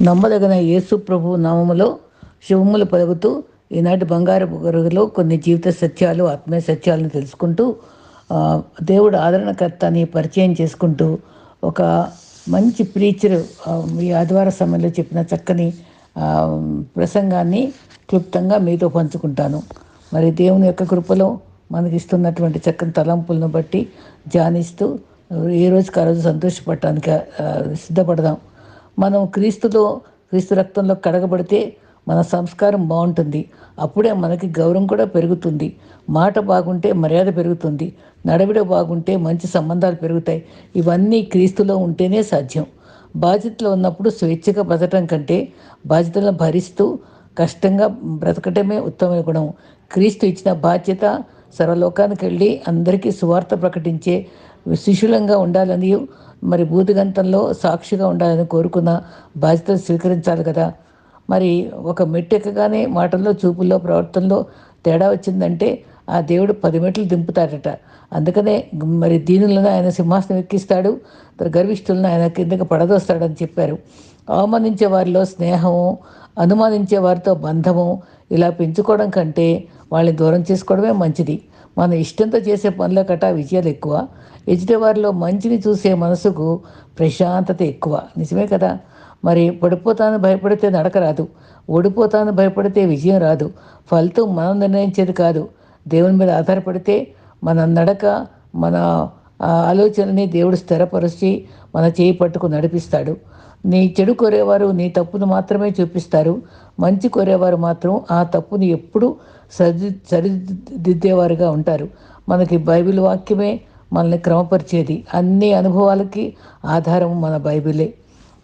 నమ్మదగిన యేసు ప్రభు నామములో శివములు పలుకుతూ ఈనాటి బంగారపు గరుగులో కొన్ని జీవిత సత్యాలు ఆత్మీయ సత్యాలను తెలుసుకుంటూ దేవుడు ఆదరణకర్త అని పరిచయం చేసుకుంటూ ఒక మంచి ప్రీచర్ ఈ ఆదివార సమయంలో చెప్పిన చక్కని ప్రసంగాన్ని క్లుప్తంగా మీతో పంచుకుంటాను. మరి దేవుని యొక్క కృపలో మనకి ఇస్తున్నటువంటి చక్కని తలంపులను బట్టి ధ్యానిస్తూ ఏ రోజుకి ఆ రోజు సంతోషపడటానికి సిద్ధపడదాం. మనం క్రీస్తులో క్రీస్తు రక్తంలో కడగబడితే మన సంస్కారం బాగుంటుంది. అప్పుడే మనకి గౌరవం కూడా పెరుగుతుంది. మాట బాగుంటే మర్యాద పెరుగుతుంది. నడవిడ బాగుంటే మంచి సంబంధాలు పెరుగుతాయి. ఇవన్నీ క్రీస్తులో ఉంటేనే సాధ్యం. బాధ్యతలో ఉన్నప్పుడు స్వేచ్ఛగా బ్రతకటం కంటే బాధ్యతలను భరిస్తూ కష్టంగా బ్రతకటమే ఉత్తమ గుణం. క్రీస్తు ఇచ్చిన బాధ్యత సర్వలోకానికి వెళ్ళి అందరికీ సువార్త ప్రకటించే శిష్యులంగా ఉండాలని మరి భూతిగంతంలో సాక్షిగా ఉండాలని కోరుకున్న బాధ్యతలు స్వీకరించాలి కదా. మరి ఒక మెట్టెక్కగానే మాటల్లో చూపుల్లో ప్రవర్తనలో తేడా వచ్చిందంటే ఆ దేవుడు పది మెట్లు దింపుతాడట అందుకనే మరి దీనులను ఆయన సింహాసనం ఎక్కిస్తాడు గర్విష్ఠులను ఆయన కిందకి పడదోస్తాడని చెప్పారు. అవమానించే వారిలో స్నేహము అనుమానించే వారితో బంధము ఇలా పెంచుకోవడం కంటే వాళ్ళని దూరం చేసుకోవడమే మంచిది. మన ఇష్టంతో చేసే పనుల కట విజయాలు ఎక్కువ. ఎదుటివారిలో మంచిని చూసే మనసుకు ప్రశాంతత ఎక్కువ. నిజమే కదా? మరి పడిపోతాను భయపడితే నడక రాదు. ఓడిపోతాను భయపడితే విజయం రాదు. ఫలితం మనం నిర్ణయించేది కాదు. దేవుని మీద ఆధారపడితే మన నడక మన ఆలోచనని దేవుడు స్థిరపరిచి మన చేయి పట్టుకు నడిపిస్తాడు. నీ చెడు కోరేవారు నీ తప్పును మాత్రమే చూపిస్తారు. మంచి కోరేవారు మాత్రం ఆ తప్పుని ఎప్పుడూ సరి సరిదిద్దేవారుగా ఉంటారు. మనకి బైబిల్ వాక్యమే మనల్ని క్రమపరిచేది. అన్ని అనుభవాలకి ఆధారం మన బైబిలే.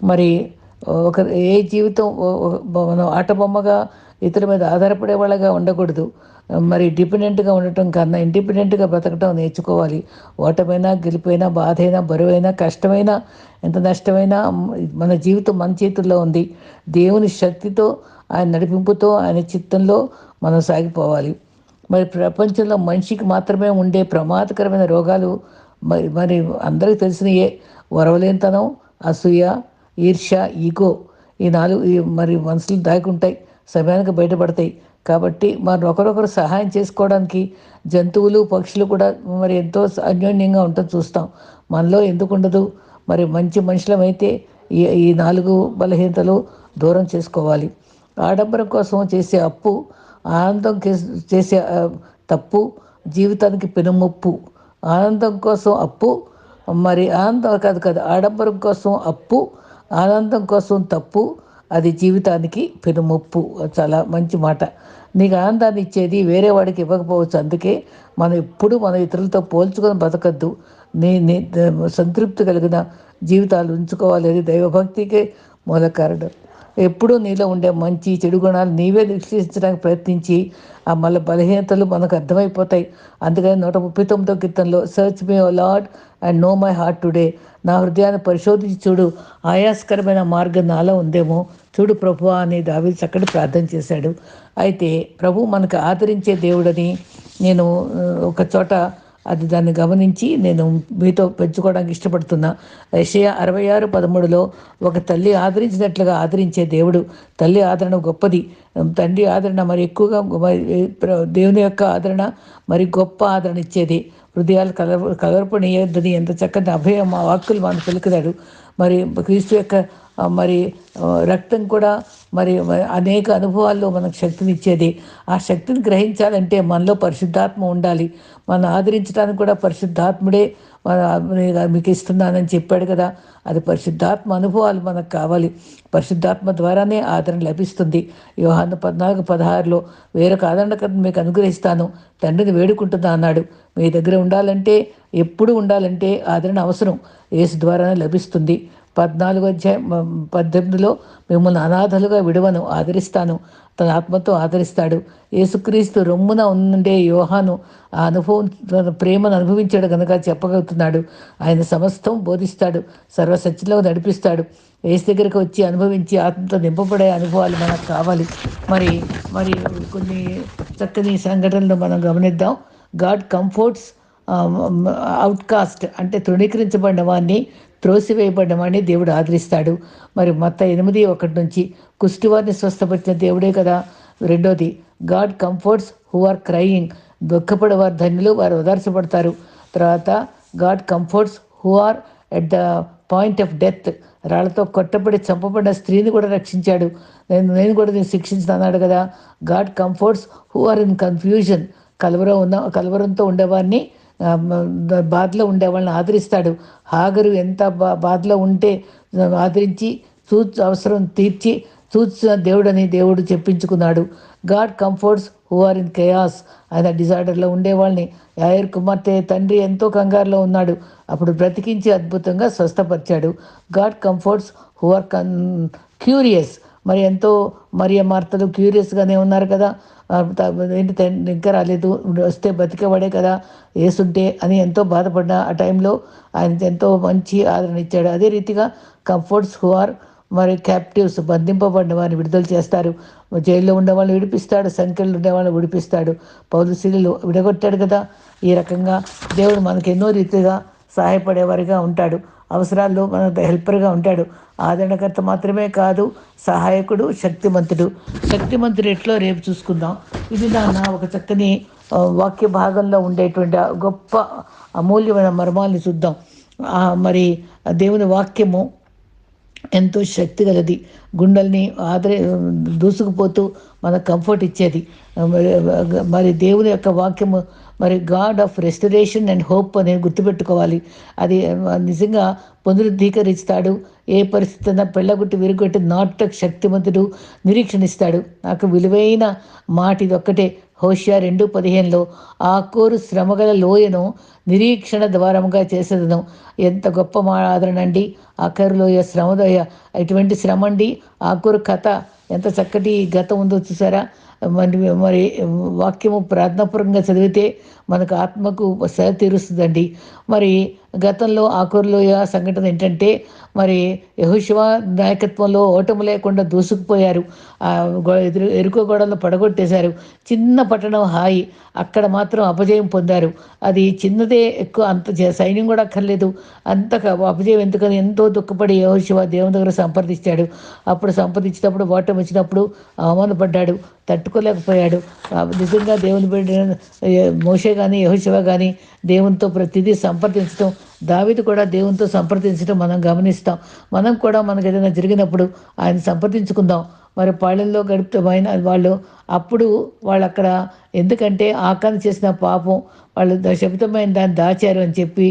మరి ఒక ఏ జీవితం ఓ- మనం ఆటబొమ్మగా ఇతరుల మీద ఆధారపడే వాళ్ళగా ఉండకూడదు. మరి డిపెండెంట్గా ఉండటం కన్నా ఇండిపెండెంట్గా బ్రతకటం నేర్చుకోవాలి. ఓటమైనా గెలిపోయినా బాధైనా బరువైనా కష్టమైనా ఎంత నష్టమైనా మన జీవితం మన చేతుల్లో ఉంది. దేవుని శక్తితో ఆయన నడిపింపుతో ఆయన చిత్తంలో మనం సాగిపోవాలి. మరి ప్రపంచంలో మనిషికి మాత్రమే ఉండే ప్రమాదకరమైన రోగాలు మరి మరి అందరికీ తెలిసినయే వరవలేనితనం అసూయ ఈర్ష్య ఈగో ఈ నాలుగు ఈ మరి మనసులు దాగుంటాయి సమయానికి బయటపడతాయి. కాబట్టి మరి ఒకరొకరు సహాయం చేసుకోవడానికి జంతువులు పక్షులు కూడా మరి ఎంతో అన్యోన్యంగా ఉంటుంది చూస్తాం. మనలో ఎందుకు ఉండదు? మరి మంచి మనుషులమైతే ఈ ఈ నాలుగు బలహీనతలు దూరం చేసుకోవాలి. ఆడంబరం కోసం చేసే అప్పు ఆనందం చేసే తప్పు జీవితానికి పెనుముప్పు. ఆనందం కోసం అప్పు మరి ఆనందం కాదు కాదు ఆడంబరం కోసం అప్పు ఆనందం కోసం తప్పు అది జీవితానికి పెనుముప్పు చాలా మంచి మాట. నీకు ఆనందాన్ని ఇచ్చేది వేరే వాడికి ఇవ్వకపోవచ్చు. అందుకే మనం ఎప్పుడు మన ఇతరులతో పోల్చుకొని బతకద్దు నీ నీ సంతృప్తి కలిగిన జీవితాలు ఉంచుకోవాలి అది దైవభక్తికే మూల కారణం. ఎప్పుడూ నీలో ఉండే మంచి చెడు గుణాలు నీవే విశ్లేషించడానికి ప్రయత్నించి ఆ మళ్ళీ బలహీనతలు మనకు అర్థమైపోతాయి. అందుకని నూట ముప్పై తొమ్మిదో కీర్తనలో search me O Lord and know my heart today నా హృదయాన్ని పరిశోధించి చూడు. ఆయాస్కరమైన మార్గం నాలో ఉందేమో. చూడు ప్రభు అని దావి చక్కటి ప్రార్థన చేశాడు. అయితే ప్రభు మనకు ఆదరించే దేవుడని నేను ఒక చోట అది దాన్ని గమనించి నేను మీతో పెంచుకోవడానికి ఇష్టపడుతున్నా. యెషయా అరవై ఆరు పదమూడులో ఒక తల్లి ఆదరించినట్లుగా ఆదరించే దేవుడు. తల్లి ఆదరణ గొప్పది. తండ్రి ఆదరణ మరి ఎక్కువగా మరి ప్ర- దేవుని యొక్క ఆదరణ మరి గొప్ప ఆదరణ ఇచ్చేది. హృదయాలు కలవ కలర్పణీయద్దని ఎంత చక్కని అభయం మా వాక్కులు మనం పలుకుతాడు మరి క్రీస్తు యొక్క మరి రక్తం కూడా మరి అనేక అనుభవాల్లో మనకు శక్తినిచ్చేది. ఆ శక్తిని గ్రహించాలంటే మనలో పరిశుద్ధాత్మ ఉండాలి. మనం ఆదరించడానికి కూడా పరిశుద్ధాత్ముడే మన మీకు ఇస్తున్నానని చెప్పాడు కదా. అది పరిశుద్ధాత్మ అనుభవాలు మనకు కావాలి. పరిశుద్ధాత్మ ద్వారానే ఆదరణ లభిస్తుంది. యోహాను పద్నాలుగు పదహారులో వేరొక ఆదరణకర్తను మీకు అనుగ్రహిస్తాను. తండ్రిని వేడుకుంటున్నా అన్నాడు. మీ దగ్గర ఉండాలంటే ఎప్పుడు ఉండాలంటే ఆదరణ అవసరం. ఏసు ద్వారానే లభిస్తుంది. పద్నాలుగు అధ్యాయం పద్దెనిమిదిలో మిమ్మల్ని అనాథలుగా విడవను ఆదరిస్తాను. తన ఆత్మతో ఆదరిస్తాడు. యేసుక్రీస్తు రొమ్మున ఉండే యోహాను ఆ అనుభవం తన ప్రేమను అనుభవించాడు కనుక చెప్పగలుగుతున్నాడు. ఆయన సమస్తం బోధిస్తాడు సర్వసత్యంలో నడిపిస్తాడు. యేసు దగ్గరికి వచ్చి అనుభవించి ఆత్మతో నింపబడే అనుభవాలు మనకు కావాలి. మరి మరి కొన్ని చక్కని సంఘటనలు మనం గమనిద్దాం. గాడ్ కంఫర్ట్స్ అవుట్కాస్ట్ అంటే తృణీకరించబడిన వాడిని త్రోసివేయబడిన దేవుడు ఆదరిస్తాడు. మరి మొత్తం ఎనిమిది ఒకటి నుంచి కుష్టివారిని స్వస్థపరిచిన దేవుడే కదా. రెండోది God comforts who are crying. దుఃఖపడేవారు ధన్యులు వారు ఓదార్చబడతారు. తర్వాత God comforts who are at the point of death. రాళ్ళతో కొట్టబడి చంపబడిన స్త్రీని కూడా రక్షించాడు. నేను నేను కూడా నేను శిక్షించిన అన్నాడు కదా. God comforts who are in confusion. కలవరం ఉన్న కలవరంతో ఉండేవారిని బాధలో ఉండే వాళ్ళని ఆదరిస్తాడు. హాగరు ఎంత బా బాధలో ఉంటే ఆదరించి చూచ్ అవసరం తీర్చి చూచిన దేవుడని దేవుడు చెప్పించుకున్నాడు. God comforts who are in chaos ఆయన డిజార్డర్లో ఉండేవాళ్ళని యాయర్ కుమార్తె తండ్రి ఎంతో కంగారులో ఉన్నాడు. అప్పుడు బ్రతికించి అద్భుతంగా స్వస్థపరిచాడు. గాడ్ కంఫర్ట్స్ హూ ఆర్ కన్ క్యూరియస్ మరి ఎంతో మరియ మార్తలు క్యూరియస్గానే ఉన్నారు కదా. ఏంటి ఇంకా రాలేదు వస్తే బతికేవాడే కదా వేసుంటే అని ఎంతో బాధపడిన ఆ టైంలో. ఆయన ఎంతో మంచి ఆదరణ ఇచ్చాడు. అదే రీతిగా కంఫర్ట్స్ హు ఆర్ మరి క్యాప్టివ్స్ బంధింపబడిన వారిని విడుదల చేస్తారు. జైల్లో ఉండే వాళ్ళని విడిపిస్తాడు సంఖ్యలు ఉండే వాళ్ళని విడిపిస్తాడు. పౌరు విడగొట్టాడు కదా. ఈ రకంగా దేవుడు మనకు ఎన్నో రీతిగా సహాయపడేవారిగా ఉంటాడు. అవసరాల్లో మన హెల్పర్గా ఉంటాడు. ఆదరణకర్త మాత్రమే కాదు సహాయకుడు శక్తిమంతుడు. శక్తిమంతుడు ఎట్లో రేపు చూసుకుందాం? ఇది నాన్న ఒక చక్కని వాక్య భాగంలో ఉండేటువంటి గొప్ప అమూల్యమైన మర్మాల్ని చూద్దాం. మరి దేవుని వాక్యము ఎంతో శక్తి గలది. గుండెల్ని ఆదరి దూసుకుపోతూ మనకు కంఫర్ట్ ఇచ్చేది. మరి దేవుని యొక్క వాక్యము మరి God of restoration and hope అని గుర్తుపెట్టుకోవాలి. అది నిజంగా పునరుద్ధీకరిస్తాడు. ఏ పరిస్థితి అయినా పెళ్ళగొట్టి విరుగొట్టి నాటక శక్తిమంతుడు నిరీక్షణిస్తాడు. నాకు విలువైన మాట ఇది ఒక్కటే హోషియా రెండు పదిహేనులో ఆ కోరు శ్రమగల లోయను నిరీక్షణ ద్వారముగా చేసేదను. ఎంత గొప్ప మా ఆదరణ అండి. ఆఖరు లోయ శ్రమదోయ. ఎటువంటి శ్రమ అండి ఆకూరు కథ ఎంత చక్కటి గతం ఉందో చూసారా? మరి మరి వాక్యము ప్రార్థనాపూర్వకంగా చదివితే మనకు ఆత్మకు సరి తీరుస్తుందండి. మరి గతంలో ఆకూర్లోయ సంఘటన ఏంటంటే మరి యహోశివ నాయకత్వంలో ఓటమి లేకుండా దూసుకుపోయారు. ఎదురు ఎరుకో గోడలను పడగొట్టేశారు. చిన్న పట్టణం హాయి. అక్కడ మాత్రం అపజయం పొందారు. అది చిన్నదే ఎక్కువ అంత సైన్యం కూడా అక్కర్లేదు. అంత అపజయం ఎందుకని ఎంతో దుఃఖపడి యహోశివ దేవుని దగ్గర సంప్రదించాడు. అప్పుడు సంప్రదించినప్పుడు ఓటమి వచ్చినప్పుడు అవమానపడ్డాడు. తట్టుకోలేకపోయాడు. నిజంగా దేవుని బిడ్డ మోషే కానీ యహోశివ కానీ దేవునితో ప్రతిదీ సంప్రదించడం దావిది కూడా దేవునితో సంప్రదించడం మనం గమనిస్తాం. మనం కూడా మనకు ఏదైనా జరిగినప్పుడు ఆయన సంప్రదించుకుందాం. మరి పాళ్ళల్లో గడుపుతమైన వాళ్ళు అప్పుడు వాళ్ళు అక్కడ ఎందుకంటే ఆకాన్ని చేసిన పాపం వాళ్ళు ద- శపితమైన దాన్ని దాచారు అని చెప్పి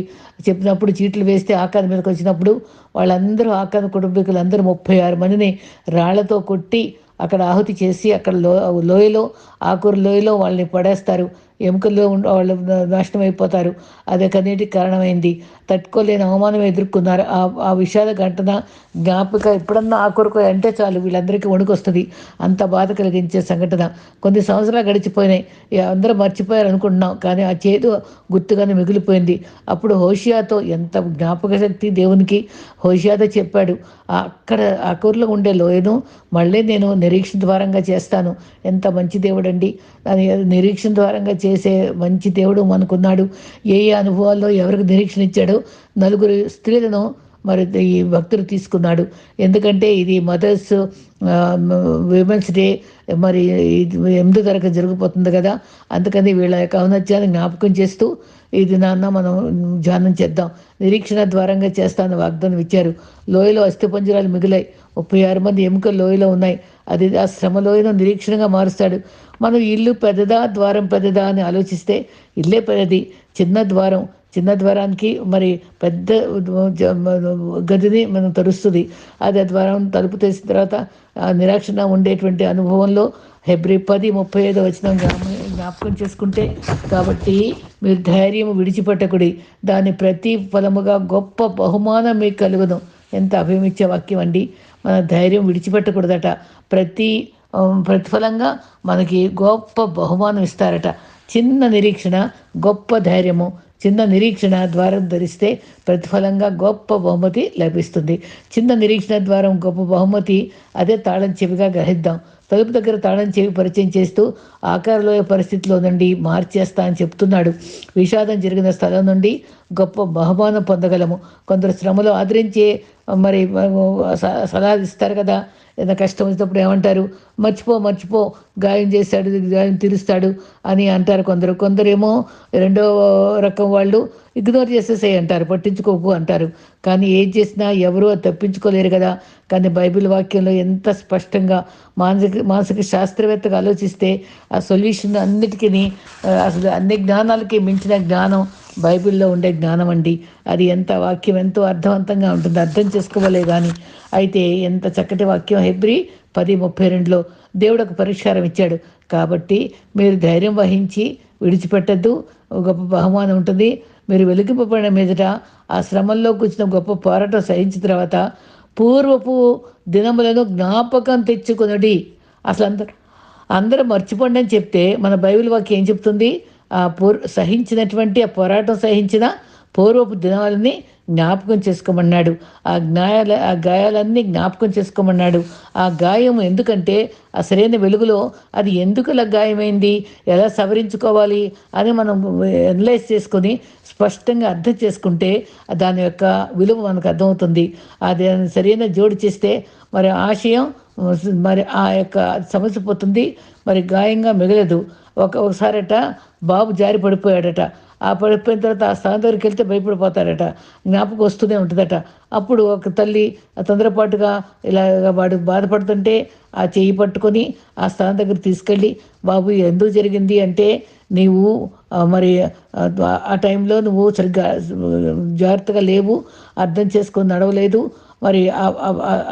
చెప్పినప్పుడు చీట్లు వేస్తే ఆకాన్ మీదకి వచ్చినప్పుడు వాళ్ళందరూ ఆకాన్ కుటుంబీకులు అందరూ ముప్పై ఆరు మందిని రాళ్ళతో కొట్టి అక్కడ ఆహుతి చేసి అక్కడ లో లోయలో ఆకూరు లోయలో వాళ్ళని పడేస్తారు. ఎముకల్లో వాళ్ళు నాశనం అయిపోతారు. అదే కన్నీటికి కారణమైంది. తట్టుకోలేని అవమానం ఎదుర్కొన్నారు. ఆ ఆ విషాద ఘటన జ్ఞాపక ఎప్పుడన్నా ఆకూరకు అంటే చాలు వీళ్ళందరికీ వణుకొస్తుంది. అంత బాధ కలిగించే సంఘటన. కొన్ని సంవత్సరాలు గడిచిపోయినాయి. అందరూ మర్చిపోయారు అనుకుంటున్నాం కానీ ఆ చేదు గుర్తుగానే మిగిలిపోయింది. అప్పుడు హోషియాతో ఎంత జ్ఞాపక శక్తి దేవునికి? హోషియాతో చెప్పాడు "ఆ అక్కడ ఆ కూరలో ఉండే లోయను మళ్ళీ నేను నిరీక్షణ ద్వారంగా చేస్తాను. ఎంత మంచి దేవుడండి. నిరీక్షణ ద్వారంగా చేసే మంచి దేవుడు మనకున్నాడు. ఏ ఏ అనుభవాల్లో ఎవరికి నిరీక్షణ ఇచ్చాడో నలుగురు స్త్రీలను మరి ఈ భక్తుడు తీసుకున్నాడు. ఎందుకంటే ఇది మదర్స్ విమెన్స్ డే మరి ఇది ఎనిమిదో తరగతి జరిగిపోతుంది కదా. అందుకని వీళ్ళ యొక్క ఔన్నత్యాన్ని జ్ఞాపకం చేస్తూ ఇది నాన్న మనం ధ్యానం చేద్దాం. నిరీక్షణ ద్వారంగా చేస్తాను వాగ్దానం ఇచ్చారు. లోయలో అస్థిపంజరాలు మిగిలాయి. ముప్పై ఆరు మంది ఎముకలు లోయలో ఉన్నాయి. అది ఆ శ్రమలో ఏదో నిరీక్షణగా మారుస్తాడు. మనం ఇల్లు పెద్దదా ద్వారం పెద్దదా అని ఆలోచిస్తే ఇల్లే పెద్దది. చిన్న ద్వారం చిన్న ద్వారానికి మరి పెద్ద గదిని మనం తరుస్తుంది. అది ఆ ద్వారం తలుపు తెరిచిన తర్వాత ఆ నిరాక్షణ ఉండేటువంటి అనుభవంలో హెబ్రి పది ముప్పై ఐదు వచ్చిన జ్ఞాపకం చేసుకుంటే కాబట్టి మీరు ధైర్యం విడిచిపెట్టకుడి. దాని ప్రతి ఫలముగా గొప్ప బహుమానం మీకు కలుగును. ఎంత అభిమిచ్చే వాక్యం అండి. ధైర్యం విడిచిపెట్టకూడదట. ప్రతి ప్రతిఫలంగా మనకి గొప్ప బహుమానం ఇస్తారట. చిన్న నిరీక్షణ గొప్ప ధైర్యము చిన్న నిరీక్షణ ద్వారం ధరిస్తే ప్రతిఫలంగా గొప్ప బహుమతి లభిస్తుంది. చిన్న నిరీక్షణ ద్వారం గొప్ప బహుమతి అదే తాళం చెవిగా గ్రహిద్దాం. తలుపు దగ్గర తాళం చెవి పరిచయం చేస్తూ ఆకారలోయ పరిస్థితిలో నుండి మార్చేస్తా అని చెప్తున్నాడు. విషాదం జరిగిన స్థలం నుండి గొప్ప బహుమానం పొందగలము. కొందరు శ్రమలో ఆదరించే మరి స- సలహాలు ఇస్తారు కదా. ఏదైనా కష్టం వచ్చినప్పుడు ఏమంటారు? మర్చిపో మర్చిపో గాయం చేస్తాడు గాయం తీరుస్తాడు అని అంటారు కొందరు. కొందరేమో రెండో రకం వాళ్ళు ఇగ్నోర్ చేసేసే అంటారు పట్టించుకోకు అంటారు. కానీ ఏం చేసినా ఎవరూ అది తప్పించుకోలేరు కదా. కానీ బైబిల్ వాక్యంలో ఎంత స్పష్టంగా మానసిక మానసిక శాస్త్రవేత్తగా ఆలోచిస్తే ఆ సొల్యూషన్ అన్నిటికీ అసలు అన్ని జ్ఞానాలకి మించిన జ్ఞానం బైబిల్లో ఉండే జ్ఞానం అండి. అది ఎంత వాక్యం ఎంతో అర్థవంతంగా ఉంటుంది. అర్థం చేసుకోవలే కానీ అయితే ఎంత చక్కటి వాక్యం హెబ్రి పది ముప్పై రెండులో దేవుడు ఒక పరిష్కారం ఇచ్చాడు. కాబట్టి మీరు ధైర్యం వహించి విడిచిపెట్టద్దు. గొప్ప బహుమానం ఉంటుంది. మీరు వెలిగింపబడిన మీదట ఆ శ్రమంలో కూర్చున్న గొప్ప పోరాటం సహించిన తర్వాత పూర్వపు దినములను జ్ఞాపకం తెచ్చుకునడి. అసలు అందరు అందరూ మర్చిపోండి అని చెప్తే మన బైబిల్ వాక్యం ఏం చెప్తుంది? ఆ పూర్ సహించినటువంటి ఆ పోరాటం సహించిన పూర్వపు దినాలని జ్ఞాపకం చేసుకోమన్నాడు. ఆ గాయాల ఆ గాయాలన్నీ జ్ఞాపకం చేసుకోమన్నాడు. ఆ గాయం ఎందుకంటే ఆ సరైన వెలుగులో అది ఎందుకు అలా గాయమైంది? ఎలా సవరించుకోవాలి? అని మనం అనలైజ్ చేసుకొని స్పష్టంగా అర్థం చేసుకుంటే దాని యొక్క విలువ మనకు అర్థమవుతుంది. అది సరైన జోడు చేస్తే మరి ఆశయం మరి ఆ యొక్క సమస్య పోతుంది మరి గాయంగా మిగలదు. ఒక ఒకసారట బాబు జారి పడిపోయాడట. ఆ పడిపోయిన తర్వాత ఆ స్థానం దగ్గరికి వెళ్తే భయపడిపోతాడట. జ్ఞాపకం వస్తూనే ఉంటుందట. అప్పుడు ఒక తల్లి తొందరపాటుగా ఇలా వాడు బాధపడుతుంటే ఆ చేయి పట్టుకొని ఆ స్థానం దగ్గర తీసుకెళ్ళి బాబు ఎందుకు జరిగింది అంటే నీవు మరి ఆ, ఆ టైంలో నువ్వు సరిగ్గా జాగ్రత్తగా లేవు అర్థం చేసుకొని నడవలేదు మరి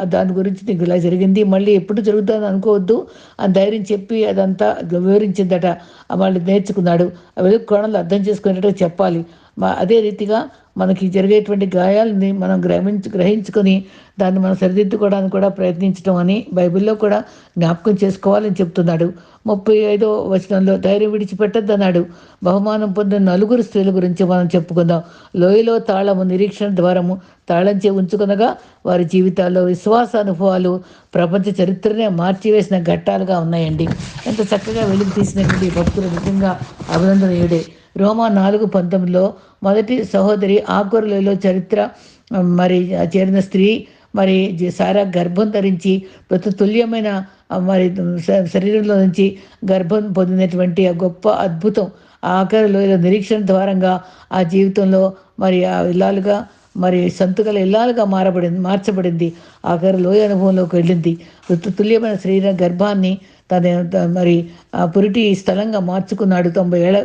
దాని గురించి నీకు ఇలా జరిగింది మళ్ళీ ఎప్పుడు జరుగుతుందని అనుకోవద్దు అని ధైర్యం చెప్పి అదంతా వివరించిందట. మళ్ళీ నేర్చుకున్నాడు. ఆ కోణంలో అర్థం చేసుకునేటట్టు చెప్పాలి. అదే రీతిగా మనకి జరిగేటువంటి గాయాలని మనం గ్రహించు గ్రహించుకొని దాన్ని మనం సరిదిద్దుకోవడానికి కూడా ప్రయత్నించడం అని బైబిల్లో కూడా జ్ఞాపకం చేసుకోవాలని చెప్తున్నాడు. ముప్పై ఐదో వచనంలో ధైర్యం విడిచిపెట్టద్దు అన్నాడు బహుమానం పొందిన నలుగురు స్త్రీల గురించి మనం చెప్పుకుందాం. లోయలో తాళము నిరీక్షణ ద్వారము తాళంచే ఉంచుకునగా వారి జీవితాల్లో విశ్వాస అనుభవాలు ప్రపంచ చరిత్రనే మార్చివేసిన ఘట్టాలుగా ఉన్నాయండి. ఎంత చక్కగా వెలుగు తీసినటువంటి భక్తులు నిజంగా అభినందనీయుడే. రోమా నాలుగు పంతొమ్మిదిలో మొదటి సహోదరి ఆకురలలో చరిత్ర మరి చేరిన స్త్రీ మరి జ- సారా గర్భం ధరించి ప్రతి తుల్యమైన మరి శరీరంలో నుంచి గర్భం పొందినటువంటి ఆ గొప్ప అద్భుతం ఆఖరిలో ఆఖరి నిరీక్షణ ద్వారంగా ఆ జీవితంలో మరి ఆ ఇల్లాలుగా మరి సంతుకల ఇల్లాలుగా మారబడింది మార్చబడింది. ఆఖరి లోయ అనుభవంలోకి వెళ్ళింది. తుల్యమైన శరీర గర్భాన్ని తన మరి ఆ పురిటి స్థలంగా మార్చుకున్నాడు తొంభై ఏళ్ళ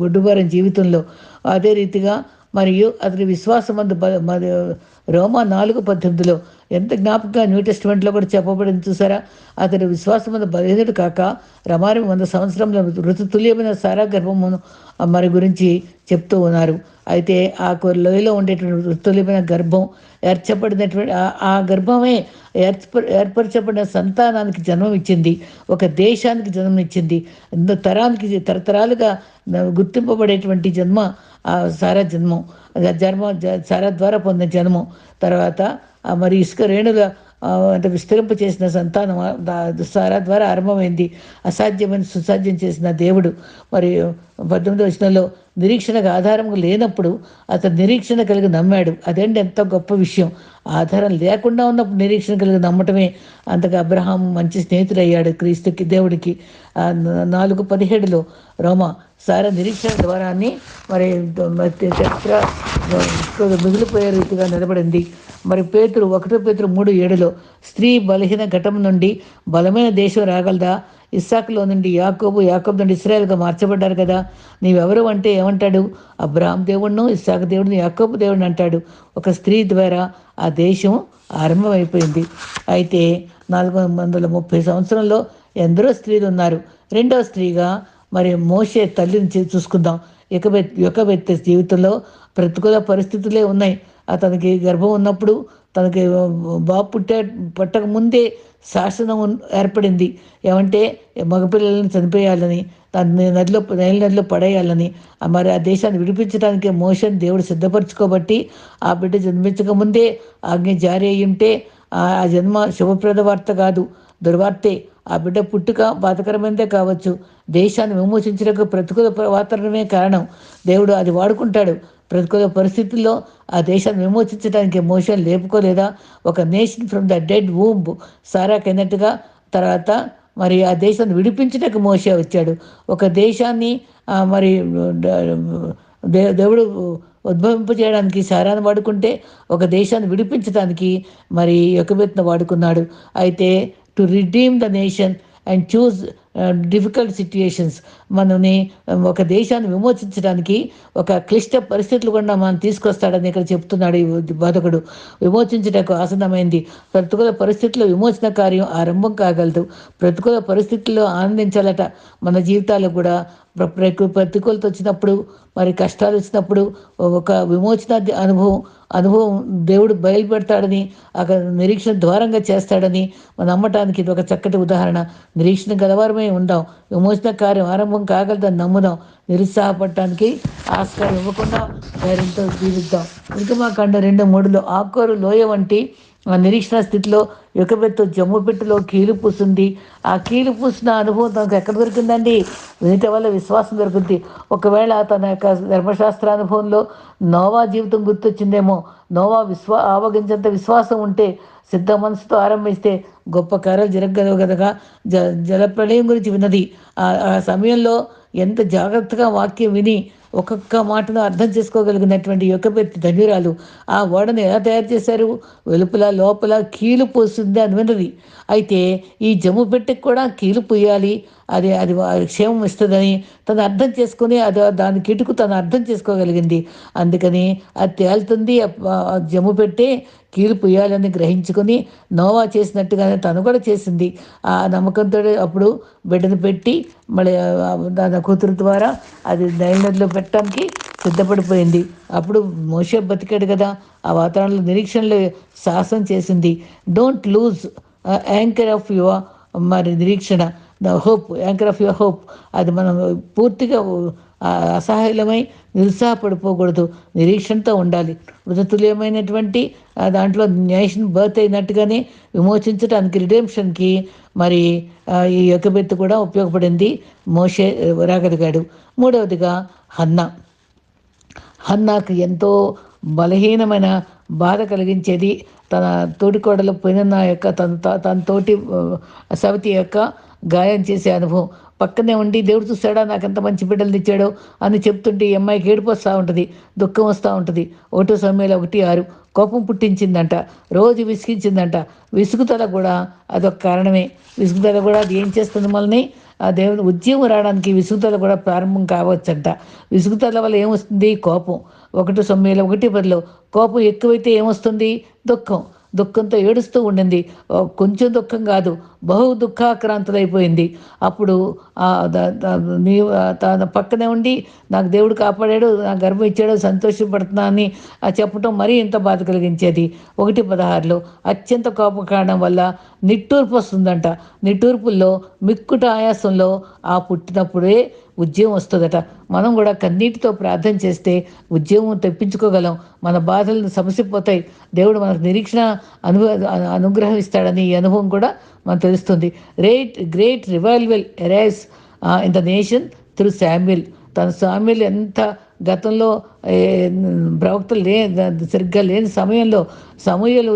గొడ్డుబారం జీవితంలో. అదే రీతిగా మరియు అతని విశ్వాసమందు బ- రోమా నాలుగు పద్దెనిమిదిలో ఎంత జ్ఞాపకంగా న్యూ టెస్ట్మెంట్లో కూడా చెప్పబడింది చూసారా? అతని విశ్వాసమందు బలహీనుడు కాక రమారి వంద సంవత్సరంలో ఋతుతుల్యమైన సారా గర్భమును మరి గురించి చెప్తూ ఉన్నారు. అయితే ఆ కొ- లోయలో ఉండేటువంటి ఋతుల్యమైన గర్భం ఏర్చబడినటువంటి ఆ- గర్భమే ఏర్ప ఏర్పరచబడిన సంతానానికి జన్మం ఇచ్చింది ఒక దేశానికి జన్మం ఇచ్చింది ఎన్నో తరానికి తరతరాలుగా గుర్తింపబడేటువంటి జన్మ ఆ సారా జన్మం. జన్మ జ- సారా ద్వారా పొందిన జన్మం. తర్వాత మరి ఇసుక రేణుల అంత అంటే విస్తరింప చేసిన సంతానం దుస్సారా సారా ద్వారా ఆరంభమైంది. అసాధ్యమని సుసాధ్యం చేసిన దేవుడు. మరి పద్దెనిమిది వచనంలో నిరీక్షణకు ఆధారం లేనప్పుడు అతను నిరీక్షణ కలిగి నమ్మాడు. అదేంటి ఎంత గొప్ప విషయం. ఆధారం లేకుండా ఉన్నప్పుడు నిరీక్షణ కలిగి నమ్మటమే అంతగా అబ్రహాం మంచి స్నేహితుడయ్యాడు క్రీస్తుకి దేవుడికి. నాలుగు పదిహేడులో రోమా సార నిరీక్షణ ద్వారాన్ని మరి మరి చరిత్ర మిగిలిపోయే రీతిగా నిలబడింది. మరి పేతురు ఒకటో పేతురు మూడు ఏడులో స్త్రీ బలహీన ఘటం నుండి బలమైన దేశం రాగలదా? ఇస్సాకులో నుండి యాకోబు యాకోబు నుండి ఇస్రాయల్గా మార్చబడ్డారు కదా. నీవెవరు అంటే ఏమంటాడు? అబ్రాహం దేవుడును ఇస్సాకు దేవుడిని యాకోబు దేవుడిని అంటాడు. ఒక స్త్రీ ద్వారా ఆ దేశం ఆరంభమైపోయింది. అయితే నాలుగు వందల ముప్పై సంవత్సరంలో ఎందరో స్త్రీలు ఉన్నారు. రెండవ స్త్రీగా మరి మోషే తల్లిని చూసుకుందాం చూసుకుందాం. ఎకబెత్ వ్యక్తి జీవితంలో ప్రతికూల పరిస్థితులే ఉన్నాయి. అతనికి గర్భం ఉన్నప్పుడు తనకి బాబు పుట్టే పుట్టక ముందే శాసనం ఏర్పడింది. ఏమంటే మగపిల్లలను చనిపోయాలని దాన్ని నదిలో నైల్ నదిలో పడేయాలని మరి ఆ దేశాన్ని విడిపించడానికి మోషన్ దేవుడు సిద్ధపరచుకోబట్టి ఆ బిడ్డ జన్మించక ముందే ఆజ్ఞ జారీ అయ్యి ఉంటే ఆ జన్మ శుభప్రద వార్త కాదు. దుర్వార్తే ఆ బిడ్డ పుట్టుక బాధకరమైనదే కావచ్చు. దేశాన్ని విమోచించడానికి ప్రతికూల వాతావరణమే కారణం. దేవుడు అది వాడుకుంటాడు. ప్రతికూల పరిస్థితుల్లో ఆ దేశాన్ని విమోచించడానికి మోషన్ లేపుకోలేదా? ఒక nation from the dead womb Sarah కిందట్టుగా తర్వాత మరి ఆ దేశాన్ని విడిపించడానికి మోసే వచ్చాడు. ఒక దేశాన్ని మరి దే దేవుడు ఉద్భవింపజేయడానికి సారాన్ని వాడుకుంటే ఒక దేశాన్ని విడిపించడానికి మరి యొక్కబెత్తున వాడుకున్నాడు. అయితే to redeem the nation and choose difficult situations మనని um, ఒక దేశాన్ని విమోచించడానికి ఒక క్లిష్ట పరిస్థితులు కూడా మనం తీసుకొస్తాడని ఇక్కడ చెప్తున్నాడు ఈ బోధకుడు. విమోచించటకు ఆసనమైంది ప్రతికూల పరిస్థితుల్లో విమోచన కార్యం ఆరంభం కాగలదు. ప్రతికూల పరిస్థితుల్లో ఆనందించాలట మన జీవితాలు కూడా ప్రతికూలత వచ్చినప్పుడు మరి కష్టాలు వచ్చినప్పుడు ఒక విమోచన అనుభవం అనుభవం దేవుడు బయలుపెడతాడని అక్కడ నిరీక్షణ ద్వారంగా చేస్తాడని మనం నమ్మటానికి ఇది ఒక చక్కటి ఉదాహరణ. నిరీక్షణ గలవారమే ఉందాం విమోచన కార్యం ఆరంభం కాగలదని నమ్ముదాం. నిరుత్సాహపడటానికి ఆస్కారం ఇవ్వకుండా ధైర్యంతో జీవిద్దాం. నిర్గమాకాండ రెండు మూడులో ఆకూరు లోయ వంటి నిరీక్షణ స్థితిలో యుకబెత్తు జమ్ము పెట్టిలో కీలు పూసింది. ఆ కీలు పూసిన అనుభవం తనకు ఎక్కడ దొరికిందండి? వినిత వల్ల విశ్వాసం దొరుకుతుంది ఒకవేళ తన యొక్క ధర్మశాస్త్ర అనుభవంలో నోవా జీవితం గుర్తొచ్చిందేమో నోవా విశ్వా ఆవగించేంత విశ్వాసం ఉంటే సిద్ధ మనసుతో ఆరంభిస్తే గొప్ప కార్యాలు జరగగలవు కదగా జ జలప్రళయం గురించి విన్నది. ఆ సమయంలో ఎంత జాగ్రత్తగా వాక్యం విని ఒక్కొక్క మాటను అర్థం చేసుకోగలిగినటువంటి యొక్క వ్యక్తి ధన్యురాలు ఆ ఓడను ఎలా తయారు చేశారు? వెలుపల లోపల కీలు పోస్తుంది అని విన్నది. అయితే ఈ జమ్ము పెట్టెకి కూడా కీలు పూయాలి. అది అది క్షేమం ఇస్తుందని తను అర్థం చేసుకుని అది దాని కిటుకు తను అర్థం చేసుకోగలిగింది. అందుకని అది తేలుతుంది జమ్ము పెట్టే కీలు పుయ్యాలని గ్రహించుకొని నోవా చేసినట్టుగానే తను కూడా చేసింది. ఆ నమ్మకంతో అప్పుడు బిడ్డను పెట్టి మళ్ళీ దాని కూతురు ద్వారా అది నైనదిలో పెట్టడానికి సిద్ధపడిపోయింది. అప్పుడు మోషే బతికాడు కదా ఆ వాతావరణంలో నిరీక్షణలో సాహసం చేసింది. Don't lose anchor of your మరి నిరీక్షణ. The hope anchor of your hope. అది మనం పూర్తిగా ఆ, నిరుత్సాహపడిపోకూడదు. నిరీక్షణతో ఉండాలి. మృతతుల్యమైనటువంటి దాంట్లో నేషన్ బర్త్ అయినట్టుగానే విమోచించడానికి రిడెంప్షన్కి మరి ఈ యొక్కబెత్తు కూడా ఉపయోగపడింది మోషే రాగలిగాడు మూడవదిగా హన్నా. హన్నాకు ఎంతో బలహీనమైన బాధ కలిగించేది తన తోటికోడలు పోయిన యొక్క తన త- తన తోటి సవతి యొక్క గాయం చేసే అనుభవం. పక్కనే ఉండి దేవుడు చూస్తాడా? నాకు ఎంత మంచి బిడ్డలు ఇచ్చాడో అని చెప్తుంటే ఈ అమ్మాయికి ఏడుపు వస్తూ ఉంటుంది దుఃఖం వస్తూ ఉంటుంది. ఒకటో సమయంలో ఒకటి ఆరు కోపం పుట్టించిందంట రోజు విసిగించిందంట. విసుగుదల కూడా అదొక కారణమే. విసుగుదల కూడా అది ఏం చేస్తుంది మనల్ని? ఆ దేవుని ఉద్యమం రావడానికి విసుగుదల కూడా ప్రారంభం కావచ్చంట. విసుగుదల వల్ల ఏమొస్తుంది? కోపం. ఒకటి సొమ్మిలో ఒకటి పదిలో కోపం ఎక్కువైతే ఏమొస్తుంది? దుఃఖం. దుఃఖంతో ఏడుస్తూ ఉండింది. కొంచెం దుఃఖం కాదు బహు దుఃఖాక్రాంతులైపోయింది. అప్పుడు మీ తన పక్కనే ఉండి నాకు దేవుడు కాపాడాడు నాకు గర్భం ఇచ్చాడు సంతోషపడుతున్నా అని చెప్పటం మరీ ఇంత బాధ కలిగించేది. ఒకటి పదహారులో అత్యంత కోపం కారణం వల్ల నిట్టూర్పు వస్తుందంట. నిట్టూర్పుల్లో మిక్కుట ఆయాసంలో ఆ పుట్టినప్పుడే ఉద్యమం వస్తుందట. మనం కూడా కన్నీటితో ప్రార్థన చేస్తే ఉద్యమం తెప్పించుకోగలం. మన బాధలను సమసిపోతాయి దేవుడు మనకు నిరీక్షణ అనుభవ అనుగ్రహం ఇస్తాడని ఈ అనుభవం కూడా మనకు తెలుస్తుంది. Rate great revival arise in the nation through Samuel తన సామ్యుల్ ఎంత గతంలో ప్రవక్తలు లే సరిగ్గా లేని సమయంలో సమూహలు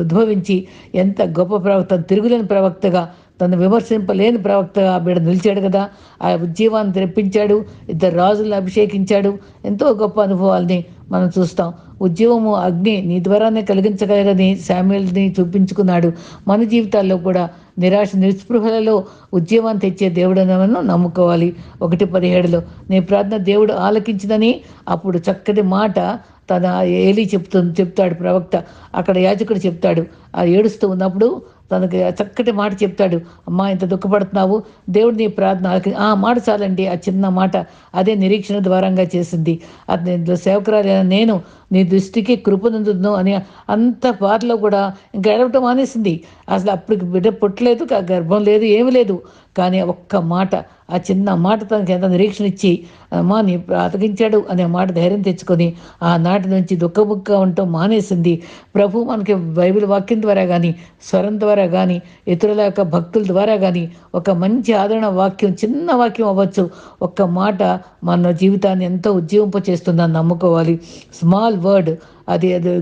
ఉద్భవించి ఎంత గొప్ప ప్రవక్త తిరుగులేని ప్రవక్తగా తను విమర్శింపలేని ప్రవక్తగా ఆ బిడ్డ నిలిచాడు కదా. ఆ ఉద్యమాన్ని తెప్పించాడు. ఇద్దరు రాజులను అభిషేకించాడు. ఎంతో గొప్ప అనుభవాల్ని మనం చూస్తాం. ఉద్యమము అగ్ని నీ ద్వారానే కలిగించగలగని శామ్యుల్ని చూపించుకున్నాడు. మన జీవితాల్లో కూడా నిరాశ నిస్పృహలలో ఉద్యమాన్ని తెచ్చే దేవుడనను నమ్ముకోవాలి. ఒకటి పదిహేడులో నీ ప్రార్థన దేవుడు ఆలకించిందని అప్పుడు చక్కటి మాట తన ఏలి చెప్తుంది చెప్తాడు ప్రవక్త. అక్కడ యాజకుడు చెప్తాడు. ఆ ఏడుస్తూ ఉన్నప్పుడు తనకి చక్కటి మాట చెప్తాడు. అమ్మా ఇంత దుఃఖపడుతున్నావు. దేవుడు నీ ప్రార్థన ఆ మాట చాలండి. ఆ చిన్న మాట అదే నిరీక్షణ ద్వారంగా చేసింది. అది సేవకురాలైన నేను నీ దృష్టికి కృపనందును అని అంత బాధలో కూడా ఇంకా ఎడవటం మానేసింది. అసలు అప్పటికి బిడ్డ పుట్టలేదు కా- గర్భం లేదు ఏమీ లేదు. కానీ ఒక్క మాట ఆ చిన్న మాట తనకి ఎంత నిరీక్షణ ఇచ్చి అమ్మా నీ అతగించాడు అనే మాట ధైర్యం తెచ్చుకొని ఆ నాటి నుంచి దుఃఖముఖగా ఉండటం మానేసింది. ప్రభు మనకి బైబిల్ వాక్యం ద్వారా కానీ స్వరం ద్వారా ద్వారా కానీ ఇతరుల యొక్క భక్తుల ద్వారా కానీ ఒక మంచి ఆదరణ వాక్యం చిన్న వాక్యం అవ్వచ్చు. ఒక్క మాట మన జీవితాన్ని ఎంతో ఉజ్జీవింపచేస్తుందని నమ్ముకోవాలి. స్మాల్ వర్డ్ అది అది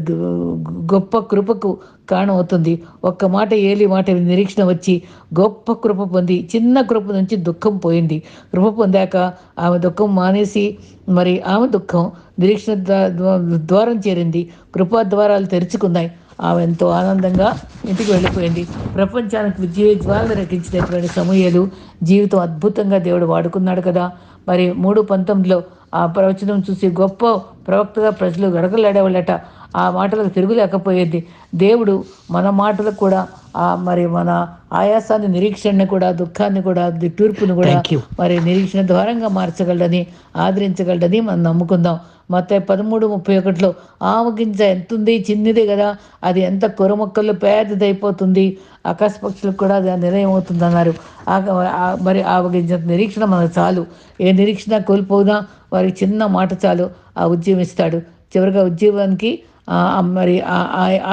గొప్ప కృపకు కారణమవుతుంది. ఒక్క మాట ఏలి మాట నిరీక్షణ వచ్చి గొప్ప కృప పొంది చిన్న కృప నుంచి దుఃఖం పోయింది. కృప పొందాక ఆమె దుఃఖం మానేసి మరి ఆమె దుఃఖం నిరీక్షణ ద్వారం చేరింది. కృపా ద్వారాలు తెరుచుకున్నాయి. ఆమె ఎంతో ఆనందంగా ఇంటికి వెళ్ళిపోయింది. ప్రపంచానికి విజయ జ్వాలను రచించినటువంటి సమూహలు జీవితం అద్భుతంగా దేవుడు వాడుకున్నాడు కదా. మరి మూడు పంతొమ్మిదిలో ఆ ప్రవచనం చూసి గొప్ప ప్రవక్తగా ప్రజలు గడగలాడేవాళ్ళట. ఆ మాటలకు తిరుగులేకపోయేది. దేవుడు మన మాటలకు కూడా ఆ మరి మన ఆయాసాన్ని నిరీక్షణని కూడా దుఃఖాన్ని కూడా తూర్పును కూడా మరి నిరీక్షణ ద్వారంగా మార్చగలడని ఆదరించగలడని మనం నమ్ముకుందాం. మొత్తం పదమూడు ముప్పై ఒకటిలో ఆవు గింజ ఎంత ఉంది చిన్నదే కదా. అది ఎంత కొరమొక్కల్లో పెద్దదైపోతుంది. ఆకాశ పక్షులకు కూడా అది నిలయం అవుతుంది అన్నారు మరి ఆవు గింజ నిరీక్షణ మనకు చాలు. ఏ నిరీక్షణ కోల్పోదా వారికి చిన్న మాట చాలు. ఆ ఉద్యమం ఇస్తాడు చివరిగా ఉద్యోగానికి మరి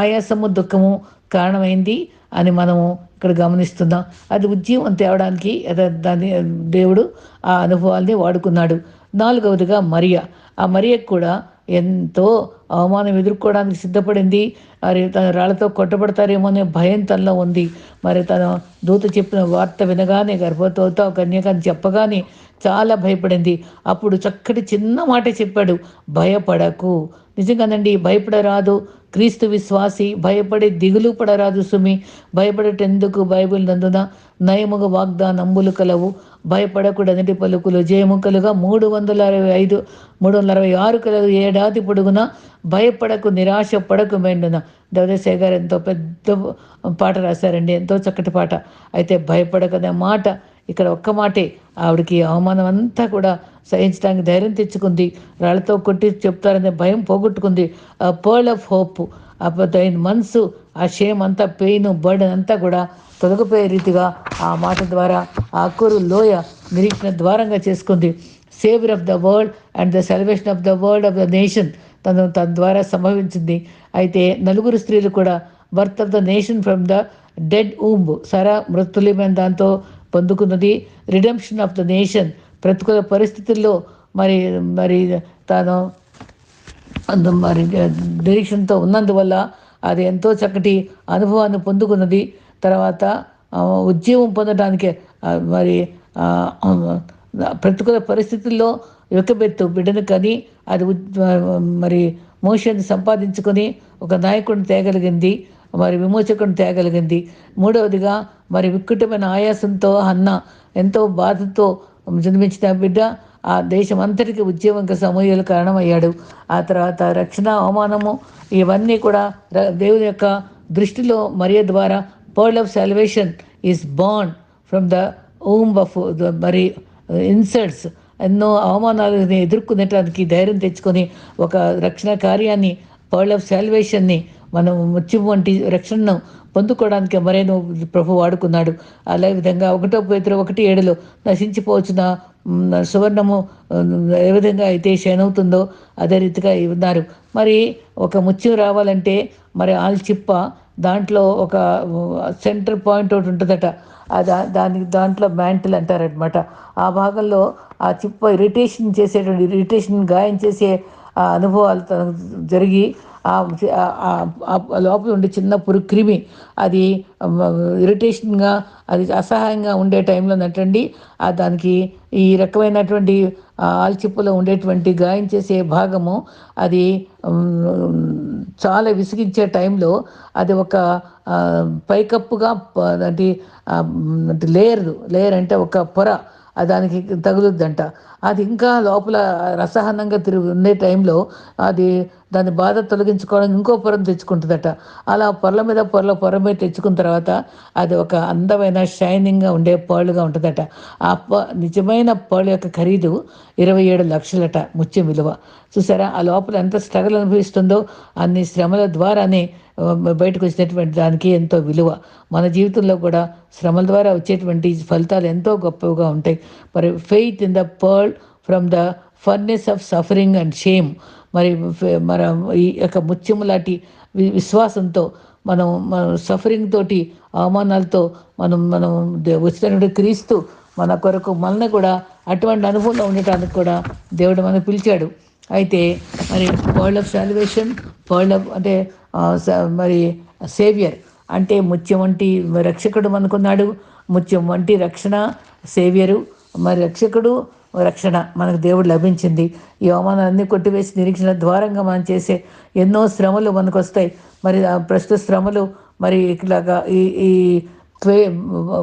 ఆయాసము దుఃఖము కారణమైంది అని మనము ఇక్కడ గమనిస్తున్నాం. అది ఉద్యమం తేవడానికి దాని దేవుడు ఆ అనుభవాల్ని వాడుకున్నాడు. నాలుగవదిగా మరియ. ఆ మరియకు కూడా ఎంతో అవమానం ఎదుర్కోవడానికి సిద్ధపడింది. మరి తన రాళ్ళతో కొట్టబడతారేమో అనే భయం తనలో ఉంది. మరి తన దూత చెప్పిన వార్త వినగానే గర్భవతితో కన్యకని చెప్పగానే చాలా భయపడింది. అప్పుడు చక్కటి చిన్న మాట చెప్పాడు. భయపడకు. నిజంగానండి భయపడరాదు. క్రీస్తు విశ్వాసి భయపడే దిగులు పడరాదు సుమి. భయపడేటెందుకు బైబిల్ నందున నయముగ వాగ్దానంబులు కలవు. భయపడకూడనటి పలుకులు. జయముకలుగా మూడు వందల అరవై ఐదు మూడు వందల అరవై ఆరు కలదు ఏడాది పొడుగున భయపడకు నిరాశ పడకు మెండున. దేవదేశాయ్ గారు ఎంతో పెద్ద పాట రాశారండి. ఎంతో చక్కటి పాట. అయితే భయపడకనే మాట ఇక్కడ ఒక్క మాటే. ఆవిడకి అవమానం అంతా కూడా సహించడానికి ధైర్యం తెచ్చుకుంది. రాళ్ళతో కొట్టి చెప్తారనే భయం పోగొట్టుకుంది. ఆ పర్ల్ ఆఫ్ హోప్ అయిన మనసు ఆ షేమ్ అంతా పెయిన్ బర్డన్ అంతా కూడా తొలగిపోయే రీతిగా ఆ మాట ద్వారా ఆ కురు లోయ నిరీక్షణ ద్వారంగా చేసుకుంది. Saviour of the world and the celebration of the world of the nation తను తన ద్వారా సంభవించింది. అయితే నలుగురు స్త్రీలు కూడా birth of the nation from the dead womb Sarah మృతులమైన దాంతో పొందుకున్నది రిడెంప్షన్ ఆఫ్ ద నేషన్ ప్రతికూల పరిస్థితుల్లో మరి మరి తాను మరి నిరీక్షణతో ఉన్నందువల్ల అది ఎంతో చక్కటి అనుభవాన్ని పొందుకున్నది. తర్వాత ఉద్యోగం పొందడానికి మరి ప్రతికూల పరిస్థితుల్లో యువకబెత్తు బిడ్డను కని అది మరి మోషన్ని సంపాదించుకొని ఒక నాయకుడిని తేగలిగింది మరి విమోచకుడిని తేగలిగింది. మూడవదిగా మరి వికృతమైన ఆయాసంతో అన్న ఎంతో బాధతో జన్మించిన బిడ్డ ఆ దేశం అంతటికి ఉద్యమంక సమూహాలు కారణమయ్యాడు. ఆ తర్వాత రక్షణ అవమానము ఇవన్నీ కూడా దేవుని యొక్క దృష్టిలో మరియ ద్వారా pearl of salvation is born from the womb of the మరి ఇన్సల్ట్స్. ఎన్నో అవమానాలను ఎదుర్కొనేటానికి ధైర్యం తెచ్చుకొని ఒక రక్షణ కార్యాన్ని పర్ల్ ఆఫ్ సెల్వేషన్ని మనం ముత్యం వంటి రక్షణను పొందుకోవడానికి మరేనో ప్రభు వాడుకున్నాడు. అలా విధంగా ఒకటో పేతురు ఒకటి ఏడులో నశించిపోవచ్చిన సువర్ణము ఏ విధంగా అయితే శనవుతుందో అదే రీతిగా ఉన్నారు. మరి ఒక ముత్యం రావాలంటే మరి ఆల్చిప్ప దాంట్లో ఒక సెంటర్ పాయింట్ ఒకటి ఉంటుందట. అది దానికి దాంట్లో మ్యాంటిల్ అంటారనమాట ఆ భాగంలో ఆ చిప్ప ఇరిటేషన్ చేసేటువంటి ఇరిటేషన్ గాయం చేసే ఆ అనుభవాలు జరిగి లోపల ఉండే చిన్న పురు క్రిమి అది ఇరిటేషన్గా అది అసహాయంగా ఉండే టైంలో నటండి. దానికి ఈ రకమైనటువంటి ఆల్చిప్పులో ఉండేటువంటి గాయం చేసే భాగము అది చాలా విసిగించే టైంలో అది ఒక పైకప్పుగా అంటే లేయర్ లేయర్ అంటే ఒక పొర దానికి తగులుద్దంట. అది ఇంకా లోపల రసహనంగా తిరుగు ఉండే టైంలో అది దాని బాధ తొలగించుకోవడానికి ఇంకో పొరం తెచ్చుకుంటుందట. అలా పొరల మీద పొరల పొర మీద తెచ్చుకున్న తర్వాత అది ఒక అందమైన షైనింగ్గా ఉండే పర్లుగా ఉంటుందట. ఆ ప నిజమైన పర్లు యొక్క ఖరీదు ఇరవై ఏడు లక్షలట ముత్యం విలువ. చూసారా? ఆ లోపల ఎంత స్ట్రగల్ అనుభవిస్తుందో అన్ని శ్రమల ద్వారానే బయటకు వచ్చినటువంటి దానికి ఎంతో విలువ. మన జీవితంలో కూడా శ్రమల ద్వారా వచ్చేటువంటి ఫలితాలు ఎంతో గొప్పగా ఉంటాయి. మరి faith in the pearl from the furnace of suffering and shame. మరి మన ఈ యొక్క ముత్యము లాంటి విశ్వాసంతో మనం మన సఫరింగ్ తోటి అవమానాలతో మనం మనం దే- వచ్చినటువంటి క్రీస్తు మన కొరకు మనల్ని కూడా అటువంటి అనుభవంలో ఉండటానికి కూడా దేవుడు మనం పిలిచాడు. అయితే మరి world of salvation world of అంటే మరి సేవియర్ అంటే ముత్యం వంటి రక్షకుడు మనకున్నాడు. ముత్యం వంటి రక్షణ సేవియరు మరి రక్షకుడు రక్షణ మనకు దేవుడు లభించింది. ఈ అవమానాలన్నీ కొట్టివేసి నిరీక్షణ ద్వారంగా మనం చేసే ఎన్నో శ్రమలు మనకు వస్తాయి. మరి ప్రస్తుత శ్రమలు మరి ఇట్లాగా ఈ ఈ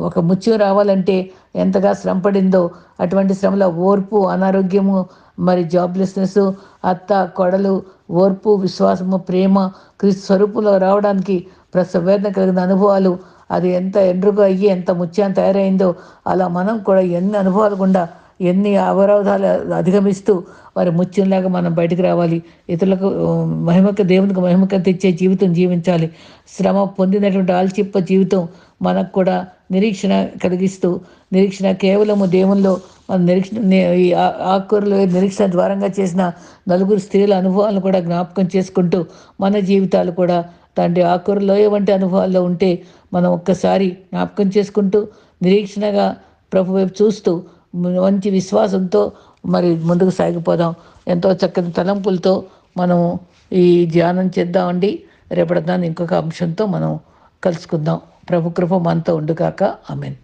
ఒక ముత్యం రావాలంటే ఎంతగా శ్రమ పడిందో అటువంటి శ్రమల ఓర్పు అనారోగ్యము మరి జాబ్లెస్నెస్ అత్త కొడలు ఓర్పు విశ్వాసము ప్రేమ క్రీస్తు స్వరూపులో రావడానికి ప్రసవేదన కలిగిన అనుభవాలు అది ఎంత ఎండ్రుగా అయ్యి ఎంత ముత్యం తయారైందో అలా మనం కూడా ఎన్ని అనుభవాలు గుండా ఎన్ని అవరోధాలు అధిగమిస్తూ వారి ముత్యంలాగా మనం బయటికి రావాలి. ఇతరులకు ఉమ్, మహిమక దేవునికి మహిమక తెచ్చే జీవితం జీవించాలి. శ్రమ పొందినటువంటి ఆల్చిప్ప జీవితం మనకు కూడా నిరీక్షణ కలిగిస్తూ నిరీక్షణ కేవలము దేవుల్లో మన నిరీక్షణ ఈ ఆ- ఆకుకూరలు నిరీక్షణ ద్వారంగా చేసిన నలుగురు స్త్రీల అనుభవాలను కూడా జ్ఞాపకం చేసుకుంటూ మన జీవితాలు కూడా తండ్రి ఆకుకూరలోయ వంటి అనుభవాల్లో ఉంటే మనం ఒక్కసారి జ్ఞాపకం చేసుకుంటూ నిరీక్షణగా ప్రభు వైపు చూస్తూ మంచి విశ్వాసంతో మరి ముందుకు సాగిపోదాం. ఎంతో చక్కని తలంపులతో మనం ఈ ధ్యానం చేద్దామండి. రేపటి దాన్ని ఇంకొక అంశంతో మనం కలుసుకుందాం. ప్రభు కృప మనతో ఉండుగాక. ఆమెన్.